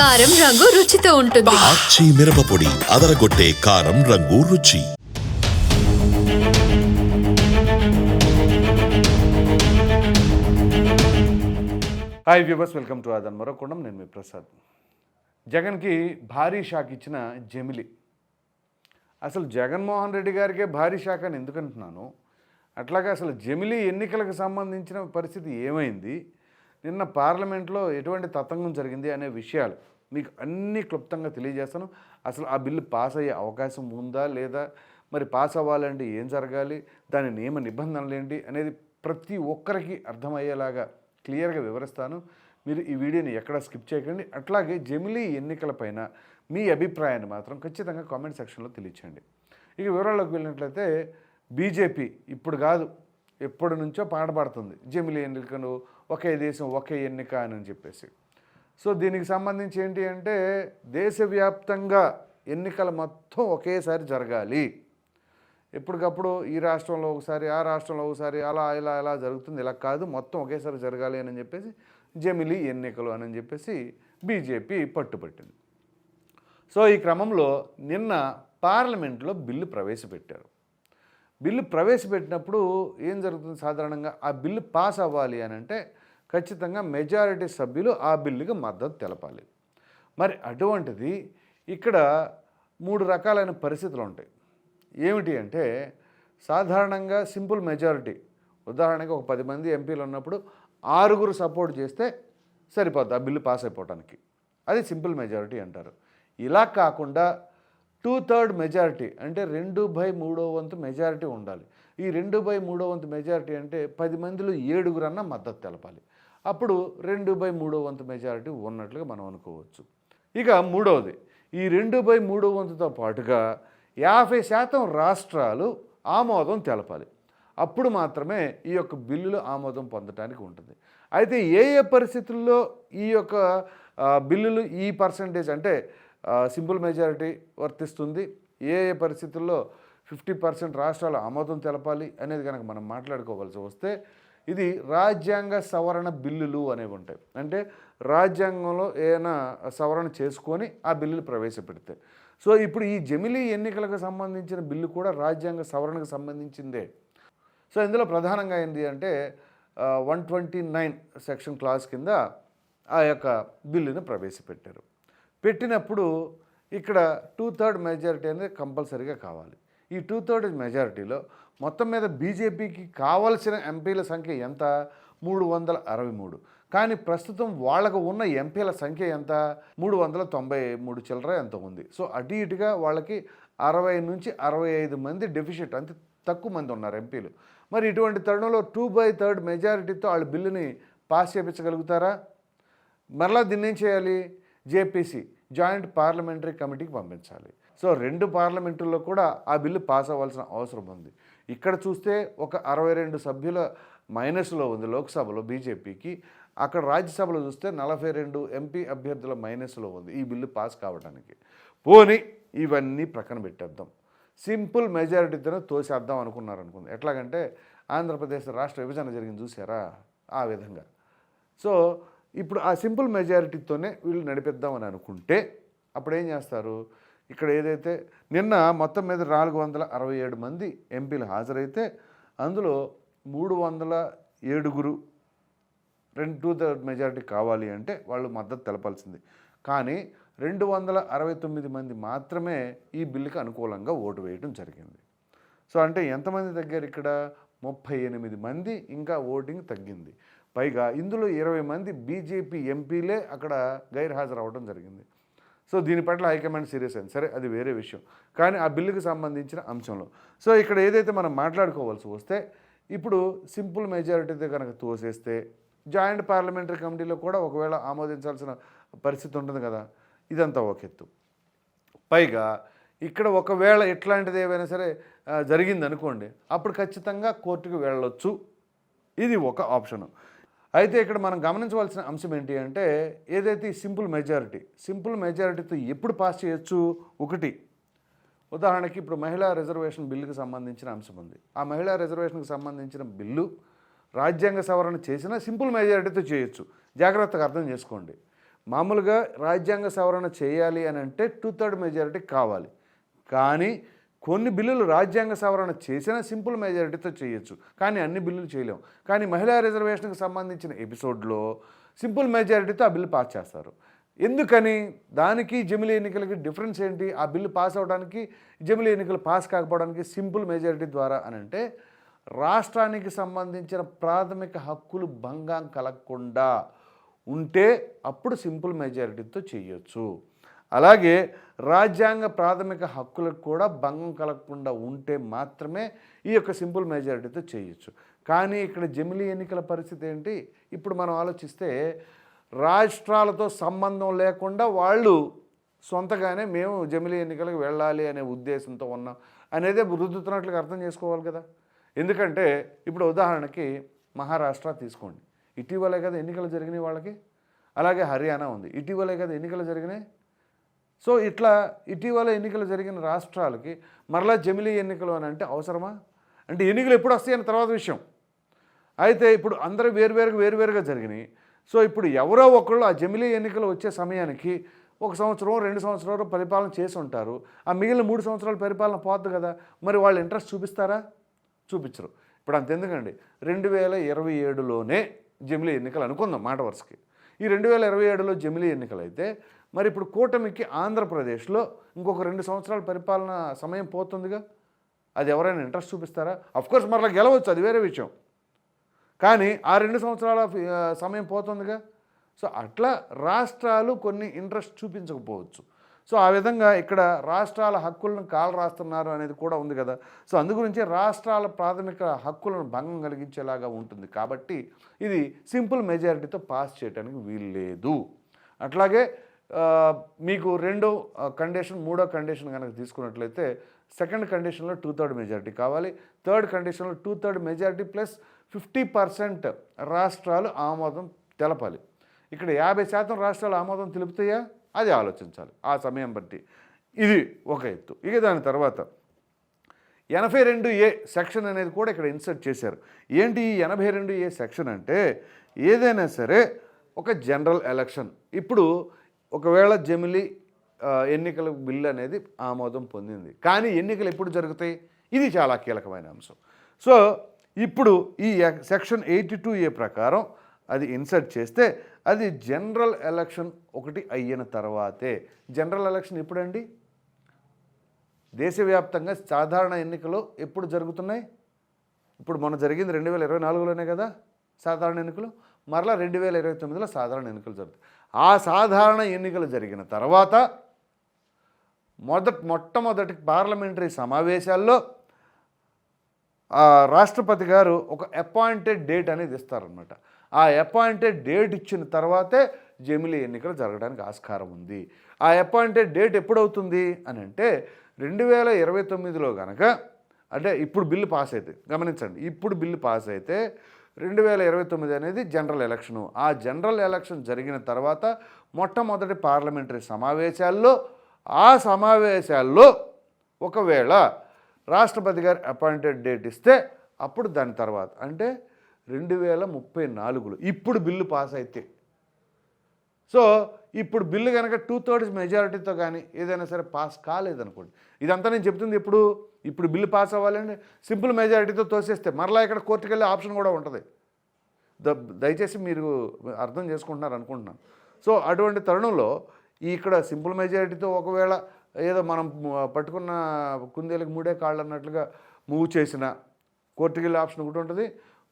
కారం రంగు రుచితో ఉంటుంది. ఆచి మిరపపొడి అదరగొట్టే కారం రంగు రుచి. హాయ్ వ్యూవర్స్ వెల్కమ్ టు ఆదన్ మరొకొండం నేను మీ ప్రసాద్. జగన్కి భారీ షాక్ ఇచ్చిన జమిలి. అసలు జగన్మోహన్ రెడ్డి గారికే భారీ షాక్ అని ఎందుకు అంటున్నాను? అట్లాగే అసలు జమిలి ఎన్నికలకు సంబంధించిన పరిస్థితి ఏమైంది? నిన్న పార్లమెంట్లో ఎటువంటి తతంగం జరిగింది అనే విషయాలు మీకు అన్నీ క్లుప్తంగా తెలియజేస్తాను. అసలు ఆ బిల్లు పాస్ అయ్యే అవకాశం ఉందా లేదా? మరి పాస్ అవ్వాలంటే ఏం జరగాలి? దాని నియమ నిబంధనలు ఏంటి అనేది ప్రతి ఒక్కరికి అర్థమయ్యేలాగా క్లియర్గా వివరిస్తాను. మీరు ఈ వీడియోని ఎక్కడ స్కిప్ చేయకండి. అట్లాగే జమిలీ ఎన్నికలపైన మీ అభిప్రాయాన్ని మాత్రం ఖచ్చితంగా కామెంట్ సెక్షన్లో తెలియచేయండి. ఇక వివరాల్లోకి వెళ్ళినట్లయితే బీజేపీ ఇప్పుడు కాదు ఎప్పటి నుంచో పాడబడుతుంది జమిలి ఎన్నికలు ఒకే దేశం ఒకే ఎన్నిక అని చెప్పేసి. సో దీనికి సంబంధించి ఏంటి అంటే దేశవ్యాప్తంగా ఎన్నికలు మొత్తం ఒకేసారి జరగాలి. ఎప్పటికప్పుడు ఈ రాష్ట్రంలో ఒకసారి ఆ రాష్ట్రంలో ఒకసారి అలా ఇలా ఇలా జరుగుతుంది. ఇలా కాదు మొత్తం ఒకేసారి జరగాలి అని చెప్పేసి జమిలి ఎన్నికలు అని చెప్పేసి బీజేపీ పట్టుబట్టింది. సో ఈ క్రమంలో నిన్న పార్లమెంట్లో బిల్లు ప్రవేశపెట్టారు. బిల్లు ప్రవేశపెట్టినప్పుడు ఏం జరుగుతుంది సాధారణంగా? ఆ బిల్లు పాస్ అవ్వాలి అని అంటే ఖచ్చితంగా మెజారిటీ సభ్యులు ఆ బిల్లుకి మద్దతు తెలపాలి. మరి అటువంటిది ఇక్కడ మూడు రకాలైన పరిస్థితులు ఉంటాయి. ఏమిటి అంటే సాధారణంగా సింపుల్ మెజారిటీ. ఉదాహరణకి ఒక పది మంది ఎంపీలు ఉన్నప్పుడు ఆరుగురు సపోర్ట్ చేస్తే సరిపోద్ది ఆ బిల్లు పాస్ అయిపోవడానికి అది సింపుల్ మెజారిటీ అంటారు. ఇలా కాకుండా టూ థర్డ్ మెజారిటీ అంటే రెండు బై మూడో వంతు మెజారిటీ ఉండాలి. ఈ రెండు బై మూడో వంతు మెజారిటీ అంటే పది మందిలో ఏడుగురన్నా మద్దతు తెలపాలి. అప్పుడు రెండు బై మూడో వంతు మెజారిటీ ఉన్నట్లుగా మనం అనుకోవచ్చు. ఇక మూడవది ఈ రెండు బై మూడో వంతుతో పాటుగా యాభై శాతం రాష్ట్రాలు ఆమోదం తెలపాలి. అప్పుడు మాత్రమే ఈ యొక్క బిల్లులు ఆమోదం పొందడానికి ఉంటుంది. అయితే ఏ ఏ పరిస్థితుల్లో ఈ యొక్క బిల్లులు ఈ పర్సంటేజ్ అంటే సింపుల్ మెజారిటీ వర్తిస్తుంది. ఏ ఏ పరిస్థితుల్లో ఫిఫ్టీ పర్సెంట్ రాష్ట్రాలు ఆమోదం తెలపాలి అనేది కనుక మనం మాట్లాడుకోవాల్సి వస్తే ఇది రాజ్యాంగ సవరణ బిల్లులు అనేవి ఉంటాయి. అంటే రాజ్యాంగంలో ఏదైనా సవరణ చేసుకొని ఆ బిల్లులు ప్రవేశపెడితే. సో ఇప్పుడు ఈ జమిలీ ఎన్నికలకు సంబంధించిన బిల్లు కూడా రాజ్యాంగ సవరణకు సంబంధించిందే. సో ఇందులో ప్రధానంగా ఏంటి అంటే one twenty nine section clause కింద ఆ యొక్క బిల్లును ప్రవేశపెట్టారు. పెట్టినప్పుడు ఇక్కడ టూ థర్డ్ మెజారిటీ అనేది కంపల్సరీగా కావాలి. ఈ టూ థర్డ్ మెజారిటీలో మొత్తం మీద బీజేపీకి కావలసిన ఎంపీల సంఖ్య ఎంత? మూడు వందల అరవై మూడు. కానీ ప్రస్తుతం వాళ్ళకు ఉన్న ఎంపీల సంఖ్య ఎంత? మూడు వందల తొంభై మూడు చిల్లర ఎంత ఉంది? సో అటు ఇటుగా వాళ్ళకి అరవై నుంచి అరవై ఐదు మంది డెఫిషిట్ అంతే తక్కువ మంది ఉన్నారు ఎంపీలు మరి ఇటువంటి తరుణంలో టూ బై థర్డ్ మెజారిటీతో వాళ్ళు బిల్లుని పాస్ చేయించగలుగుతారా? మరలా దీన్ని ఏం చేయాలి? జేపీసీ జాయింట్ పార్లమెంటరీ కమిటీకి పంపించాలి. సో రెండు పార్లమెంటుల్లో కూడా ఆ బిల్లు పాస్ అవ్వాల్సిన అవసరం ఉంది. ఇక్కడ చూస్తే ఒక అరవై రెండు సభ్యుల మైనస్లో ఉంది లోక్సభలో బీజేపీకి. అక్కడ రాజ్యసభలో చూస్తే నలభై రెండు ఎంపీ అభ్యర్థుల మైనస్లో ఉంది ఈ బిల్లు పాస్ కావడానికి. పోని ఇవన్నీ ప్రక్కన పెట్టేద్దాం. సింపుల్ మెజారిటీతోనే తోసేద్దాం అనుకున్నారు అనుకుంది. ఎట్లాగంటే ఆంధ్రప్రదేశ్ రాష్ట్ర విభజన జరిగింది చూసారా? ఆ విధంగా. సో ఇప్పుడు ఆ సింపుల్ మెజారిటీతోనే వీళ్ళు నడిపిద్దామని అనుకుంటే అప్పుడు ఏం చేస్తారు? ఇక్కడ ఏదైతే నిన్న మొత్తం మీద నాలుగు వందల అరవై ఏడు మంది ఎంపీలు హాజరైతే అందులో మూడు వందల ఏడుగురు రెండు టూ థర్డ్ మెజారిటీ కావాలి అంటే వాళ్ళు మద్దతు తెలపాల్సింది. కానీ రెండు వందల అరవై తొమ్మిది మంది మాత్రమే ఈ బిల్లుకి అనుకూలంగా ఓటు వేయడం జరిగింది. సో అంటే ఎంతమంది దగ్గర ఇక్కడ? ముప్పై ఎనిమిది మంది ఇంకా ఓటింగ్ తగ్గింది. పైగా ఇందులో ఇరవై మంది బీజేపీ ఎంపీలే అక్కడ గైర్హాజరు అవ్వడం జరిగింది. సో దీని పట్ల హైకమాండ్ సీరియస్ అయింది. సరే అది వేరే విషయం. కానీ ఆ బిల్లుకి సంబంధించిన అంశంలో. సో ఇక్కడ ఏదైతే మనం మాట్లాడుకోవాల్సి వస్తే ఇప్పుడు సింపుల్ మెజారిటీతో కనుక తోసేస్తే జాయింట్ పార్లమెంటరీ కమిటీలో కూడా ఒకవేళ ఆమోదించాల్సిన పరిస్థితి ఉంటుంది కదా ఇదంతా ఒక ఎత్తు. పైగా ఇక్కడ ఒకవేళ ఎట్లాంటిది ఏవైనా సరే జరిగిందనుకోండి అప్పుడు ఖచ్చితంగా కోర్టుకు వెళ్ళొచ్చు. ఇది ఒక ఆప్షను. అయితే ఇక్కడ మనం గమనించవలసిన అంశం ఏంటి అంటే ఏదైతే సింపుల్ మెజారిటీ సింపుల్ మెజారిటీతో ఎప్పుడు పాస్ చేయొచ్చు? ఒకటి. ఉదాహరణకి ఇప్పుడు మహిళా రిజర్వేషన్ బిల్లుకి సంబంధించిన అంశం ఉంది. ఆ మహిళా రిజర్వేషన్కి సంబంధించిన బిల్లు రాజ్యాంగ సవరణ చేసిన సింపుల్ మెజారిటీతో చేయొచ్చు. జాగ్రత్తగా అర్థం చేసుకోండి. మామూలుగా రాజ్యాంగ సవరణ చేయాలి అని అంటే టూ థర్డ్ మెజారిటీ కావాలి. కానీ కొన్ని బిల్లులు రాజ్యాంగ సవరణ చేసినా సింపుల్ మెజారిటీతో చేయొచ్చు. కానీ అన్ని బిల్లులు చేయలేము కానీ మహిళా రిజర్వేషన్కి సంబంధించిన ఎపిసోడ్లో సింపుల్ మెజారిటీతో ఆ బిల్లు పాస్ చేస్తారు. ఎందుకని? దానికి జమిలీ ఎన్నికలకి డిఫరెన్స్ ఏంటి? ఆ బిల్లు పాస్ అవడానికి జమిలీ ఎన్నికలు పాస్ కాకపోవడానికి సింపుల్ మెజారిటీ ద్వారా అని అంటే రాష్ట్రానికి సంబంధించిన ప్రాథమిక హక్కులు భంగం కలగకుండా ఉంటే అప్పుడు సింపుల్ మెజారిటీతో చేయొచ్చు. అలాగే రాజ్యాంగ ప్రాథమిక హక్కులకు కూడా భంగం కలగకుండా ఉంటే మాత్రమే ఈ యొక్క సింపుల్ మెజారిటీతో చేయొచ్చు. కానీ ఇక్కడ జమిలీ ఎన్నికల పరిస్థితి ఏంటి? ఇప్పుడు మనం ఆలోచిస్తే రాష్ట్రాలతో సంబంధం లేకుండా వాళ్ళు సొంతగానే మేము జమిలీ ఎన్నికలకు వెళ్ళాలి అనే ఉద్దేశంతో ఉన్నాం అనేది రుద్దుతున్నట్లుగా అర్థం చేసుకోవాలి కదా. ఎందుకంటే ఇప్పుడు ఉదాహరణకి మహారాష్ట్ర తీసుకోండి. ఇటీవలే కదా ఎన్నికలు జరిగినాయి వాళ్ళకి. అలాగే హర్యానా ఉంది. ఇటీవలే కదా ఎన్నికలు జరిగినాయి. సో ఇట్లా ఇటీవల ఎన్నికలు జరిగిన రాష్ట్రాలకి మరలా జమిలీ ఎన్నికలు అని అంటే అవసరమా? అంటే ఎన్నికలు ఎప్పుడు వస్తాయని తర్వాత విషయం. అయితే ఇప్పుడు అందరూ వేరువేరుగా వేరువేరుగా జరిగినాయి. సో ఇప్పుడు ఎవరో ఒకళ్ళు ఆ జమిలీ ఎన్నికలు వచ్చే సమయానికి ఒక సంవత్సరం రెండు సంవత్సరాలు పరిపాలన చేసి ఉంటారు. ఆ మిగిలిన మూడు సంవత్సరాలు పరిపాలన పోద్దు కదా. మరి వాళ్ళు ఇంట్రెస్ట్ చూపిస్తారా? చూపించరు. ఇప్పుడు అంతెందుకండి రెండు వేల ఇరవై ఏడులోనే జమిలీ ఎన్నికలు అనుకుందాం మాట వరుసకి. ఈ రెండు వేల ఇరవై ఏడులో జమిలీ ఎన్నికలు అయితే మరి ఇప్పుడు కూటమికి ఆంధ్రప్రదేశ్లో ఇంకొక రెండు సంవత్సరాల పరిపాలన సమయం పోతుందిగా? అది ఎవరైనా ఇంట్రెస్ట్ చూపిస్తారా? అఫ్కోర్స్ మరలా గెలవచ్చు అది వేరే విషయం. కానీ ఆ రెండు సంవత్సరాల సమయం పోతుందిగా? సో అట్లా రాష్ట్రాలు కొన్ని ఇంట్రెస్ట్ చూపించకపోవచ్చు. సో ఆ విధంగా ఇక్కడ రాష్ట్రాల హక్కులను కాలు రాస్తున్నారు అనేది కూడా ఉంది కదా? సో అందు గురించి రాష్ట్రాల ప్రాథమిక హక్కులను భంగం కలిగించేలాగా ఉంటుంది. కాబట్టి ఇది సింపుల్ మెజారిటీతో పాస్ చేయడానికి వీలు లేదు అట్లాగే మీకు రెండో కండిషన్ మూడో కండిషన్ కనుక తీసుకున్నట్లయితే సెకండ్ కండిషన్లో టూ థర్డ్ మెజారిటీ కావాలి. థర్డ్ కండిషన్లో two third majority plus fifty percent రాష్ట్రాలు ఆమోదం తెలపాలి. ఇక్కడ యాభై శాతం రాష్ట్రాలు ఆమోదం తెలుపుతాయా? అది ఆలోచించాలి. ఆ సమయం బట్టి. ఇది ఒక ఎత్తు. ఇక దాని తర్వాత ఎనభై రెండు ఏ సెక్షన్ అనేది కూడా ఇక్కడ ఇన్సర్ట్ చేశారు. ఏంటి ఈ ఎనభై రెండు ఏ సెక్షన్ అంటే ఏదైనా సరే ఒక జనరల్ ఎలక్షన్ ఇప్పుడు ఒకవేళ జమిలి ఎన్నికల బిల్లు అనేది ఆమోదం పొందింది. కానీ ఎన్నికలు ఎప్పుడు జరుగుతాయి? ఇది చాలా కీలకమైన అంశం. సో ఇప్పుడు ఈ సెక్షన్ ఎయిటీ టూ ఏ ప్రకారం అది ఇన్సర్ట్ చేస్తే అది జనరల్ ఎలక్షన్ ఒకటి అయిన తర్వాతే. జనరల్ ఎలక్షన్ ఎప్పుడండి? దేశవ్యాప్తంగా సాధారణ ఎన్నికలు ఎప్పుడు జరుగుతున్నాయి? ఇప్పుడు మొన్న జరిగింది రెండు వేల ఇరవై నాలుగులోనే కదా సాధారణ ఎన్నికలు. మరలా రెండు వేల ఇరవై తొమ్మిదిలో సాధారణ ఎన్నికలు జరుగుతాయి. ఆ సాధారణ ఎన్నికలు జరిగిన తర్వాత మొదట మొట్టమొదటి పార్లమెంటరీ సమావేశాల్లో రాష్ట్రపతి గారు ఒక అపాయింటెడ్ డేట్ అనేది ఇస్తారనమాట ఆ అపాయింటెడ్ డేట్ ఇచ్చిన తర్వాతే జమిలీ ఎన్నికలు జరగడానికి ఆస్కారం ఉంది. ఆ అపాయింటెడ్ డేట్ ఎప్పుడవుతుంది అని అంటే రెండు వేల ఇరవై తొమ్మిదిలో కనుక అంటే ఇప్పుడు బిల్లు పాస్ అయితే గమనించండి ఇప్పుడు బిల్లు పాస్ అయితే రెండు వేల ఇరవై తొమ్మిది అనేది జనరల్ ఎలక్షను. ఆ జనరల్ ఎలక్షన్ జరిగిన తర్వాత మొట్టమొదటి పార్లమెంటరీ సమావేశాల్లో ఆ సమావేశాల్లో ఒకవేళ రాష్ట్రపతి గారు అపాయింటెడ్ డేట్ ఇస్తే అప్పుడు దాని తర్వాత. అంటే రెండు వేల ముప్పై నాలుగులో. ఇప్పుడు బిల్లు పాస్ అయితే. సో ఇప్పుడు బిల్లు కనుక టూ థర్డ్స్ మెజారిటీతో కానీ ఏదైనా సరే పాస్ కాలేదనుకోండి. ఇదంతా నేను చెప్తుంది ఇప్పుడు ఇప్పుడు బిల్లు పాస్ అవ్వాలంటే సింపుల్ మెజారిటీతో తోసేస్తే మరలా ఇక్కడ కోర్టుకు వెళ్ళే ఆప్షన్ కూడా ఉంటుంది. ద దయచేసి మీరు అర్థం చేసుకుంటున్నారు అనుకుంటున్నాను. సో అటువంటి తరుణంలో ఇక్కడ సింపుల్ మెజారిటీతో ఒకవేళ ఏదో మనం పట్టుకున్న కుందేలకు మూడే కాళ్ళు అన్నట్లుగా మూవ్ చేసిన కోర్టుకు వెళ్ళే ఆప్షన్ ఒకటి ఉంటుంది.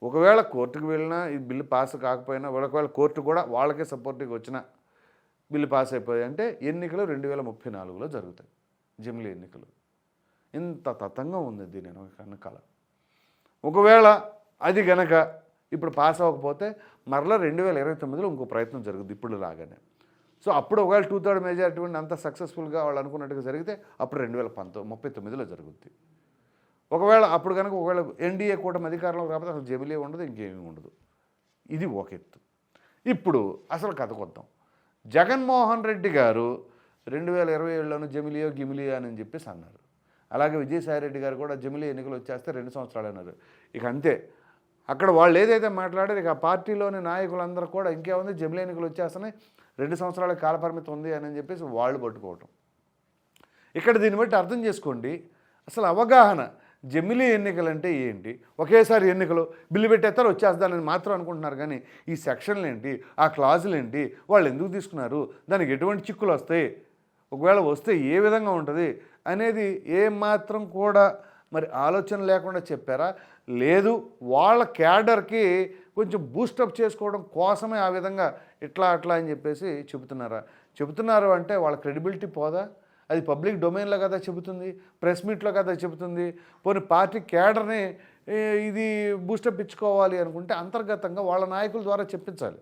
ఒకవేళ కోర్టుకు వెళ్ళినా ఈ బిల్లు పాస్ కాకపోయినా ఒకవేళ కోర్టు కూడా వాళ్ళకే సపోర్టివ్గా వచ్చిన బిల్లు పాస్ అయిపోయాయి అంటే ఎన్నికలు రెండు వేల ముప్పై నాలుగులో జరుగుతాయి జమిలీ ఎన్నికలు. ఇంత తతంగం ఉంది దీని వెనకాల. ఒకవేళ అది గనక ఇప్పుడు పాస్ అవ్వకపోతే మరలా రెండు వేల ఇరవై తొమ్మిదిలో ఇంకో ప్రయత్నం జరుగుతుంది ఇప్పుడు లాగానే. సో అప్పుడు ఒకవేళ టూ థర్డ్ మెజారిటీ ఉండి అంత సక్సెస్ఫుల్గా వాళ్ళు అనుకున్నట్టుగా జరిగితే అప్పుడు రెండు వేల పంతొమ్మిది ముప్పై తొమ్మిదిలో జరుగుద్ది. ఒకవేళ అప్పుడు కనుక ఒకవేళ ఎన్డీఏ కూటమి అధికారంలో కాకపోతే అసలు జమిలే ఉండదు ఇంకేమీ ఉండదు. ఇది ఒక ఎత్తు. ఇప్పుడు అసలు కథ కొద్దాం. జగన్మోహన్ రెడ్డి గారు రెండు వేల ఇరవై ఏడులోనూ జమిలియో గిమిలియో అని చెప్పేసి అన్నారు. అలాగే విజయసాయి రెడ్డి గారు కూడా జమిలీ ఎన్నికలు వచ్చేస్తే రెండు సంవత్సరాలు అన్నారు. ఇక అంతే. అక్కడ వాళ్ళు ఏదైతే మాట్లాడారు ఇక ఆ పార్టీలోని నాయకులందరూ కూడా ఇంకేముంది జమిలీ ఎన్నికలు వచ్చేస్తున్నాయి రెండు సంవత్సరాల కాలపరిమితి ఉంది అని చెప్పేసి వాళ్ళు పట్టుకోవటం. ఇక్కడ దీన్ని బట్టి అర్థం చేసుకోండి. అసలు అవగాహన జమిలీ ఎన్నికలు అంటే ఏంటి? ఒకేసారి ఎన్నికలు బిల్లు పెట్టేస్తారు వచ్చేస్తానని మాత్రం అనుకుంటున్నారు. కానీ ఈ సెక్షన్లు ఏంటి? ఆ క్లాజులు ఏంటి? వాళ్ళు ఎందుకు తీసుకున్నారు? దానికి ఎటువంటి చిక్కులు వస్తాయి? ఒకవేళ వస్తే ఏ విధంగా ఉంటుంది? అనేది ఏమాత్రం కూడా మరి ఆలోచన లేకుండా చెప్పారా? లేదు వాళ్ళ క్యాడర్కి కొంచెం బూస్టప్ చేసుకోవడం కోసమే ఆ విధంగా ఇట్లా అట్లా అని చెప్పేసి చెబుతున్నారా? చెబుతున్నారు అంటే వాళ్ళ క్రెడిబిలిటీ పోదా? అది పబ్లిక్ డొమైన్లో కదా చెబుతుంది ప్రెస్ మీట్లో కదా చెబుతుంది. పోనీ పార్టీ కేడర్ని ఇది బూస్టప్ ఇచ్చుకోవాలి అనుకుంటే అంతర్గతంగా వాళ్ళ నాయకుల ద్వారా చెప్పించాలి.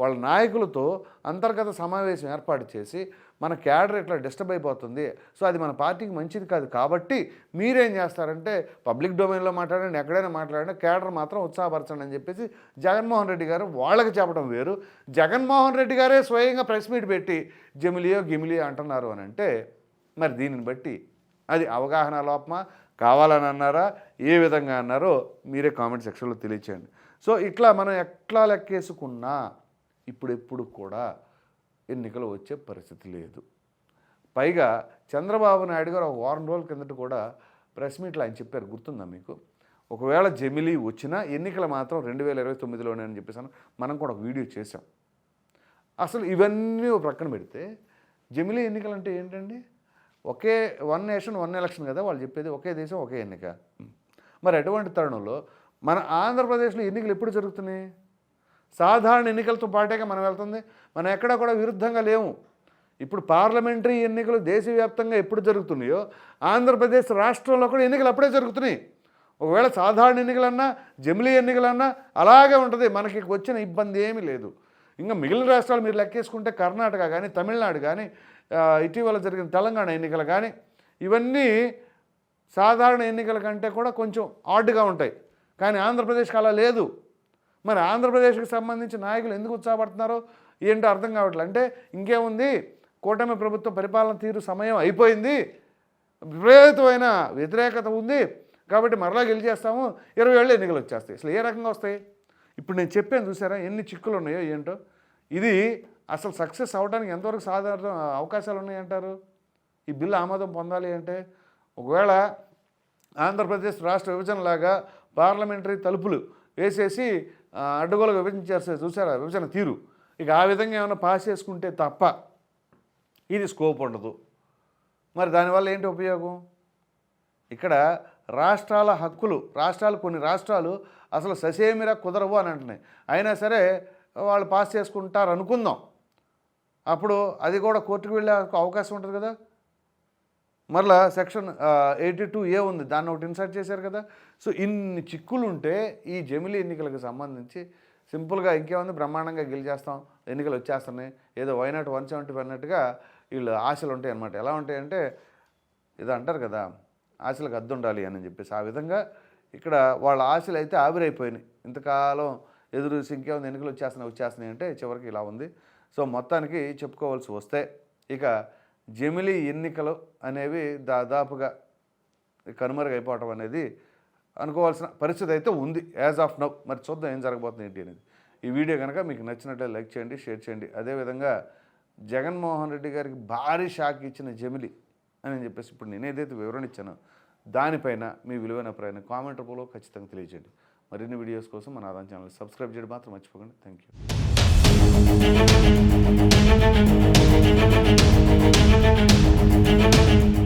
వాళ్ళ నాయకులతో అంతర్గత సమావేశం ఏర్పాటు చేసి మన క్యాడర్ ఇట్లా డిస్టర్బ్ అయిపోతుంది? సో అది మన పార్టీకి మంచిది కాదు. కాబట్టి మీరేం చేస్తారంటే పబ్లిక్ డొమైన్లో మాట్లాడండి ఎక్కడైనా మాట్లాడండి క్యాడర్ మాత్రం ఉత్సాహపరచండి అని చెప్పేసి జగన్మోహన్ రెడ్డి గారు వాళ్ళకి చెప్పడం వేరు. జగన్మోహన్ రెడ్డి గారే స్వయంగా ప్రెస్ మీట్ పెట్టి జమిలియో గిమిలియో అంటున్నారు అని అంటే మరి దీనిని బట్టి అది అవగాహన లోపమా? కావాలని అన్నారా? ఏ విధంగా అన్నారో మీరే కామెంట్ సెక్షన్లో తెలియచేయండి. సో ఇట్లా మనం ఎట్లా లెక్కేసుకున్నా ఇప్పుడెప్పుడు కూడా ఎన్నికలు వచ్చే పరిస్థితి లేదు. పైగా చంద్రబాబు నాయుడు గారు ఒక వారం రోజుల కిందట కూడా ప్రెస్ మీట్లో ఆయన చెప్పారు. గుర్తుందా మీకు? ఒకవేళ జమిలీ వచ్చినా ఎన్నికలు మాత్రం రెండు వేల ఇరవై తొమ్మిదిలోనే అని చెప్పేసాను మనం కూడా ఒక వీడియో చేసాం అసలు ఇవన్నీ ఒక ప్రక్కన పెడితే జమిలీ ఎన్నికలు అంటే ఏంటండి? ఒకే వన్ నేషన్ వన్ ఎలక్షన్ కదా వాళ్ళు చెప్పేది. ఒకే దేశం ఒకే ఎన్నిక. మరి అటువంటి తరుణంలో మన ఆంధ్రప్రదేశ్లో ఎన్నికలు ఎప్పుడు జరుగుతున్నాయి? సాధారణ ఎన్నికలతో పాటేగా మనం వెళ్తుంది. మనం ఎక్కడా కూడా విరుద్ధంగా లేము. ఇప్పుడు పార్లమెంటరీ ఎన్నికలు దేశవ్యాప్తంగా ఎప్పుడు జరుగుతున్నాయో ఆంధ్రప్రదేశ్ రాష్ట్రంలో కూడా ఎన్నికలు అప్పుడే జరుగుతున్నాయి. ఒకవేళ సాధారణ ఎన్నికలన్నా జమిలీ ఎన్నికలన్నా అలాగే ఉంటుంది. మనకి వచ్చిన ఇబ్బంది ఏమీ లేదు. ఇంకా మిగిలిన రాష్ట్రాలు మీరు లెక్కేసుకుంటే కర్ణాటక కానీ తమిళనాడు కానీ ఇటీవల జరిగిన తెలంగాణ ఎన్నికలు కానీ ఇవన్నీ సాధారణ ఎన్నికల కంటే కూడా కొంచెం ఆడ్గా ఉంటాయి. కానీ ఆంధ్రప్రదేశ్కి అలా లేదు. మరి ఆంధ్రప్రదేశ్కి సంబంధించి నాయకులు ఎందుకు ఉత్సాహపడుతున్నారో ఏంటో అర్థం కావట్లేదు. అంటే ఇంకేముంది? కూటమి ప్రభుత్వ పరిపాలన తీరు సమయం అయిపోయింది. విపరీతమైన వ్యతిరేకత ఉంది. కాబట్టి మరలా గెలిచేస్తాము ఇరవై ఏళ్ళు ఎన్నికలు వచ్చేస్తాయి. అసలు ఏ రకంగా వస్తాయి? ఇప్పుడు నేను చెప్పాను చూసారా ఎన్ని చిక్కులు ఉన్నాయో ఏంటో? ఇది అసలు సక్సెస్ అవడానికి ఎంతవరకు సాధారణ అవకాశాలు ఉన్నాయంటారు ఈ బిల్లు ఆమోదం పొందాలి అంటే ఒకవేళ ఆంధ్రప్రదేశ్ రాష్ట్ర విభజనలాగా పార్లమెంటరీ తలుపులు వేసేసి అడ్డగోలుగా విభజించారు చూసారా విభజన తీరు. ఇక ఆ విధంగా ఏమైనా పాస్ చేసుకుంటే తప్ప ఇది స్కోప్ ఉండదు. మరి దానివల్ల ఏంటి ఉపయోగం? ఇక్కడ రాష్ట్రాల హక్కులు రాష్ట్రాలు కొన్ని రాష్ట్రాలు అసలు ససేమిరా కుదరవు అని అంటున్నాయి. అయినా సరే వాళ్ళు పాస్ చేసుకుంటారు అనుకుందాం అప్పుడు అది కూడా కోర్టుకు వెళ్ళే అవకాశం ఉంటుంది కదా? మరలా సెక్షన్ ఎయిటీ టూ ఏ ఉంది. దాన్ని ఒకటి ఇన్సర్ట్ చేశారు కదా. సో ఇన్ని చిక్కులు ఉంటే ఈ జమిలీ ఎన్నికలకు సంబంధించి సింపుల్గా ఇంకేముంది? బ్రహ్మాండంగా గెలిచేస్తాం. ఎన్నికలు వచ్చేస్తున్నాయి. ఏదో వైనాట్ వన్ సెవెంటీ అన్నట్టుగా వీళ్ళు ఆశలు ఉంటాయి అన్నమాట. ఎలా ఉంటాయంటే ఇది అంటారు కదా ఆశలకు అద్దు ఉండాలి అని చెప్పేసి. ఆ విధంగా ఇక్కడ వాళ్ళ ఆశలు అయితే ఆవిరైపోయినాయి. ఇంతకాలం ఎదురు చూసి ఇంకేముంది? ఎన్నికలు వచ్చేస్తున్నాయి వచ్చేస్తున్నాయి అంటే చివరికి ఇలా ఉంది. సో మొత్తానికి చెప్పుకోవాల్సి వస్తే ఇక జమిలీ ఎన్నికలు అనేవి దాదాపుగా కనుమరుగైపోవటం అనేది అనుకోవాల్సిన పరిస్థితి అయితే ఉంది. యాజ్ ఆఫ్ నవ్ మరి చూద్దాం ఏం జరగబోతుంది ఏంటి అనేది. ఈ వీడియో కనుక మీకు నచ్చినట్లే లైక్ చేయండి షేర్ చేయండి. అదేవిధంగా జగన్మోహన్ రెడ్డి గారికి భారీ షాక్ ఇచ్చిన జమిలి అని చెప్పేసి ఇప్పుడు నేను ఏదైతే వివరణ ఇచ్చానో దానిపైన మీ విలువైన ప్రయాణం కామెంట్ రూపంలో ఖచ్చితంగా తెలియజేయండి. మరిన్ని వీడియోస్ కోసం మన ఆదాయం ఛానల్ సబ్స్క్రైబ్ చేయడం మాత్రం మర్చిపోకండి. Thank you Thank you.